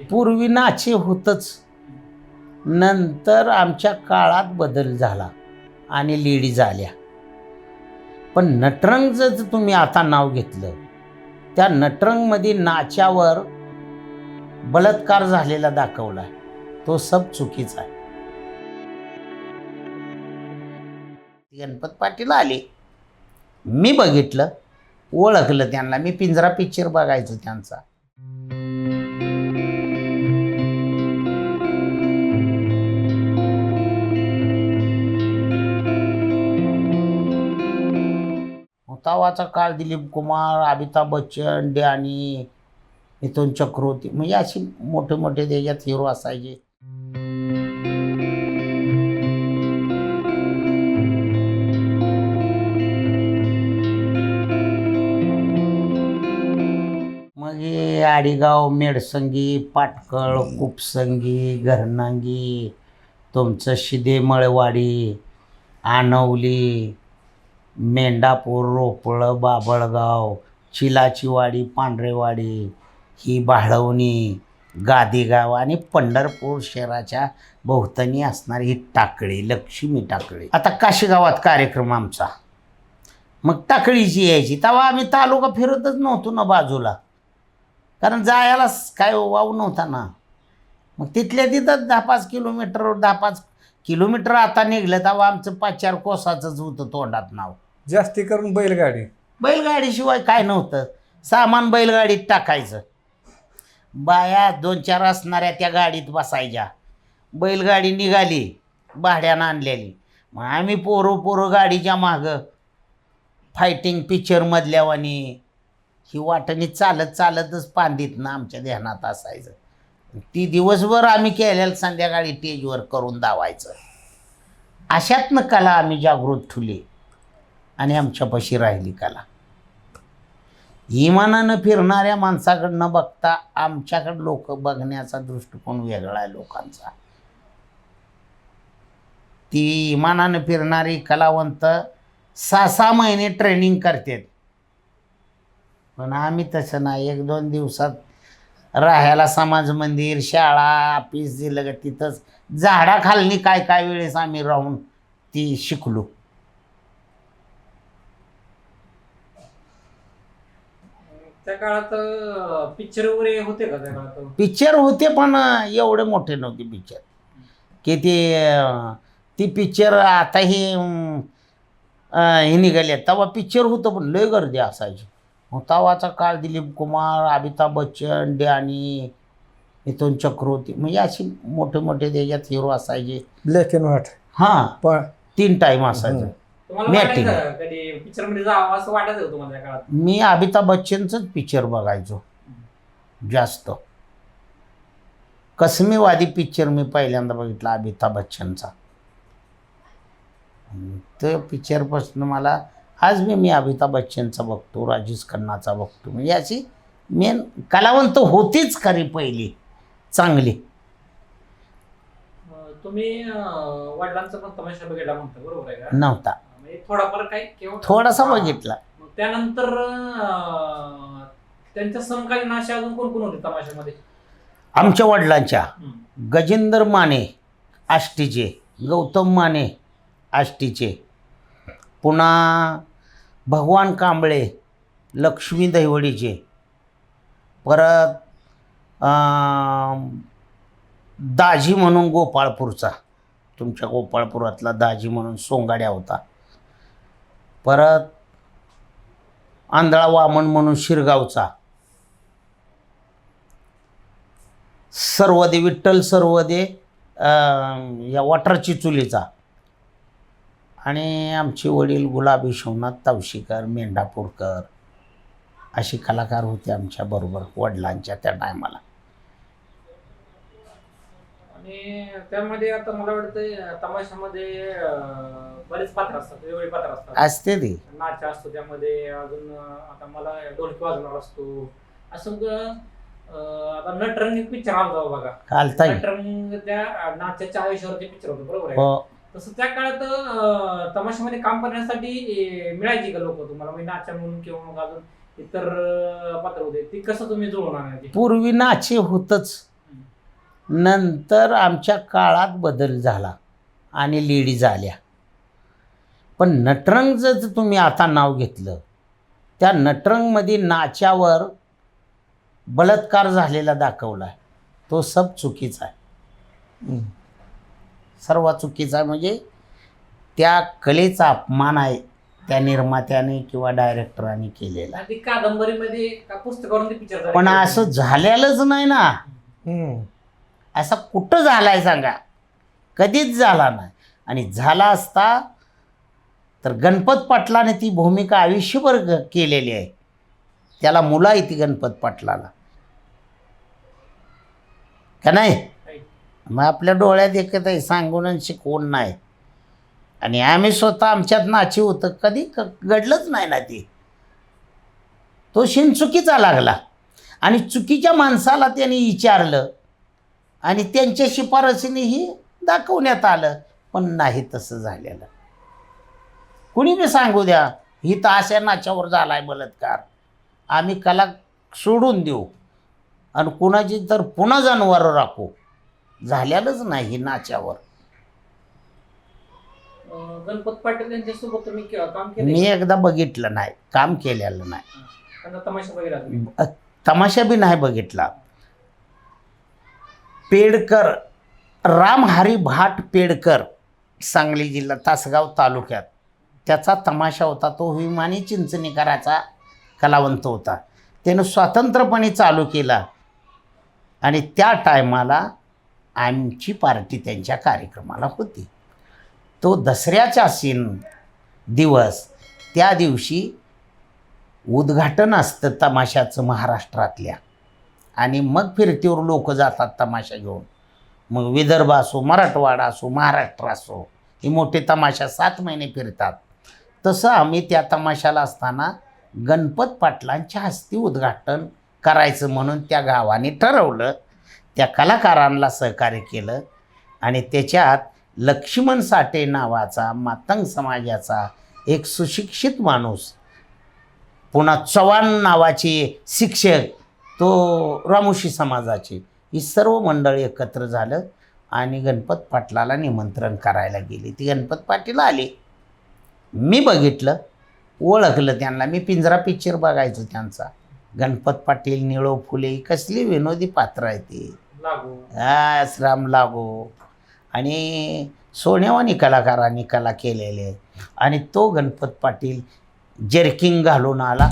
पूर्वी नाचे होतच. नंतर आमच्या काळात बदल झाला आणि लेडीज आल्या. पण नटरंगचं जर तुम्ही आता नाव घेतलं त्या नटरंगमध्ये नाच्यावर बलात्कार झालेला दाखवला तो सब चुकीचा आहे. गणपत पाटील आले. मी बघितलं ओळखलं त्यांना. मी पिंजरा पिक्चर बघायचो त्यांचा. तवाचा काळ दिलीप कुमार अमिताभ बच्चन डॅनी मिथुन चक्रवर्ती म्हणजे असे मोठे मोठे त्याच्यात हिरो असायचे. मग आडीगाव मेडसंगी पाटकळ कुपसंगी घरनांगी तुमचं शिदे मळवाडी आनवली मेंढापूर रोपळं बाबळगाव चिलाचीवाडी पांढरेवाडी ही बाळवणी गादीगाव आणि पंढरपूर शहराच्या भोवतणी असणारी ही टाकळी लक्ष्मी टाकळी. आता काशीगावात कार्यक्रम आमचा. मग टाकळीची यायची तेव्हा आम्ही तालुका फिरतच नव्हतो ना बाजूला. कारण जायला काय वाव नव्हता ना. मग तिथल्या तिथंच दहा पाच किलोमीटरवर दहा पाच किलोमीटर आता निघलं तेव्हा आमचं पाच चार कोसाचंच होतं तोंडात नाव. जास्ती करून बैलगाडी. बैलगाडीशिवाय काय नव्हतं. सामान बैलगाडीत टाकायचं. बाया दोन चार असणाऱ्या त्या गाडीत बसायच्या. बैलगाडी निघाली भाड्यानं आणलेली. मग आम्ही पोरं पोरं गाडीच्या मागं फायटिंग पिक्चरमधल्यावानी ही वाटणी चालत चालतच पांदीत ना आमच्या ध्यानात असायचं. ती दिवसभर आम्ही केलेलं संध्याकाळी टेजवर करून दावायचं अशातनं कला आम्ही जागृत ठेवली. आणि आमच्यापाशी राहिली कला. इमानानं फिरणाऱ्या माणसाकडनं बघता आमच्याकडं लोक बघण्याचा दृष्टिकोन वेगळा आहे लोकांचा. ती इमानानं फिरणारी कलावंत सहा सहा महिने ट्रेनिंग करतात. पण आम्ही तसं नाही. एक दोन दिवसात राहायला समाज मंदिर शाळा ऑफिस दिलं तिथंच झाडाखालनी काय काय वेळेस आम्ही राहून ती शिकलो. त्या काळात पिक्चर वगैरे होते का त्या काळात? पिक्चर होते पण एवढे मोठे नव्हते पिक्चर की ते अं, ती पिक्चर आता हे अं, अं, हे निघाले तेव्हा पिक्चर होतं पण लय गर्दी असायची. मग तेव्हाचा काळ दिलीप कुमार अमिताभ बच्चन डॅनी मिथुन चक्रवर्ती म्हणजे अशी मोठे मोठे त्याच्यात हिरो असायचे. ब्लॅक अँड व्हाईट हां. पण तीन टाईम असायचं. तुम्हाला Matching. वाटायचं का कधी पिक्चरमध्ये जावं असं वाटायचं का तुम्हाला त्या काळात? मी अमिताभ बच्चनचंच पिक्चर बघायचो. जास्त. कसमीवादी पिक्चर मी पहिल्यांदा बघितला अमिताभ बच्चनचा. तो पिक्चरपासून मला आज मी मी अमिताभ बच्चनचा बघतो राजेश खन्नाचा बघतो. म्हणजे अशी मेन कलावंत होतीच खरी पहिली चांगली. अं, तुम्ही अं, वडिलांचा पण तमाशा बघितला म्हणता बरोबर आहे का? नव्हता. म्हणजे थोडाफार काही थोडासा. बघितला. मग त्यानंतर अं, त्यांच्या समकालीन असे अजून कोण कोण होते तमाशामध्ये? आमच्या वडिलांच्या. हम्म. गजेंद्र माने आष्टीचे. गौतम माने आष्टीचे. पुन्हा भगवान कांबळे लक्ष्मी दैवडीचे परत अं, दाजी म्हणून गोपाळपूरचा. तुमच्या गोपाळपुरातला दाजी म्हणून सोंगाड्या होता. परत आंधळा वामन म्हणून शिरगावचा. सर्वदे विठ्ठल सर्वदे या वॉटरची चुलीचा. आणि आमचे वडील गुलाबी शिवनाथ तावशीकर मेंढापूरकर असे कलाकार होते आमच्या बरोबर वडिलांच्या त्या टायमाला आणि त्यामध्ये आता मला वाटतं तमाशामध्ये बरेच पात्र असतात वेगवेगळे पात्र असतात. असते ते. नाच असतो त्यामध्ये अजून आता मला ढोलकी वाजवणार असतो. असं आता नटरंग पिक्चर आला होता बघा. घालता येईल नटरंग त्या नाचाच्या आयुष्यावरती पिक्चर होतं बरोबर आहे? हो. तसं त्या काळात अं, तमाशामध्ये काम करण्यासाठी मिळायची का लोक तुम्हाला? म्हणजे नाचा म्हणून किंवा मग अजून इतर अं, पात्र होते ती कसं तुम्ही जुळवून आणायची पूर्वी नाचे होतच. नंतर आमच्या काळात बदल झाला आणि लेडीज आल्या. पण नटरंग जर तुम्ही आता नाव घेतलं त्या नटरंगमध्ये नाच्यावर बलात्कार झालेला दाखवला आहे तो सब चुकीचा आहे. सर्वात चुकीचा आहे म्हणजे त्या कलेचा अपमान आहे त्या निर्मात्याने किंवा डायरेक्टरांनी केलेला. कादंबरीमध्ये का पुस्तकावरून ते पिक्चर पण असं झालेलंच नाही ना. असा कुठं झालाय सांगा. कधीच झाला नाही. आणि झाला असता तर गणपत पाटलाने ती भूमिका आयुष्यभर केलेली आहे. त्याला मुलं आहे ती गणपत पाटलाला. का नाही? मग आपल्या डोळ्यात एकत आहे सांगून आणि शिकवून नाही. आणि आम्ही स्वतः आमच्यात नाची होतं कधी क घडलंच नाही ना ती. तो शिन चुकीचा लागला. आणि चुकीच्या माणसाला त्यांनी विचारलं आणि त्यांच्या शिफारसीनेही दाखवण्यात आलं पण नाही तसं झालेलं. कुणी बी सांगू द्या ही तर अशा नाच्यावर झालाय बलात्कार. आम्ही कला सोडून देऊ. आणि कुणाची तर पुन्हा जनावर राखू. झालेलंच नाही नाच्यावर. गणपत पाटील यांच्यासोबत तुम्ही के- काम मी केलं एकदा बघितलं नाही काम केलेलं नाही. तमाशा तमाशा बी नाही बघितला. पेडकर रामहरी भाट पेडकर सांगली जिल्हा तासगाव तालुक्यात. त्याचा तमाशा होता तो विमानी चिंचणीकराचा कलावंत होता. त्यानं स्वतंत्रपणे चालू केला आणि त्या टायमाला आमची पार्टी त्यांच्या कार्यक्रमाला होती. तो दसऱ्याचा सीन दिवस त्या दिवशी उद्घाटन असतं तमाशाचं महाराष्ट्रातल्या. आणि मग फिरतीवर लोक जातात तमाशा घेऊन. मग विदर्भ असो मराठवाडा असो महाराष्ट्र असो हे मोठे तमाशा सात महिने फिरतात. तसं आम्ही त्या तमाशाला असताना गणपत पाटलांच्या हस्ती उद्घाटन करायचं म्हणून त्या गावाने ठरवलं. त्या कलाकारांना सहकार्य केलं आणि त्याच्यात लक्ष्मण साठे नावाचा मातंग समाजाचा एक सुशिक्षित माणूस पुन्हा चव्हाण नावाचे शिक्षक तो रामोशी समाजाचे. ही सर्व मंडळी एकत्र झालं आणि गणपत पाटलाला निमंत्रण करायला गेली. ती गणपत पाटील आली. मी बघितलं ओळखलं त्यांना. मी पिंजरा पिक्चर बघायचो त्यांचा. गणपत पाटील निळो फुले कसली विनोदी पात्र आहे ती. लागू. हा राम लागो. आणि सोनेवानी कलाकारांनी कला केलेले आणि तो गणपत पाटील जर्किंग घालून आला.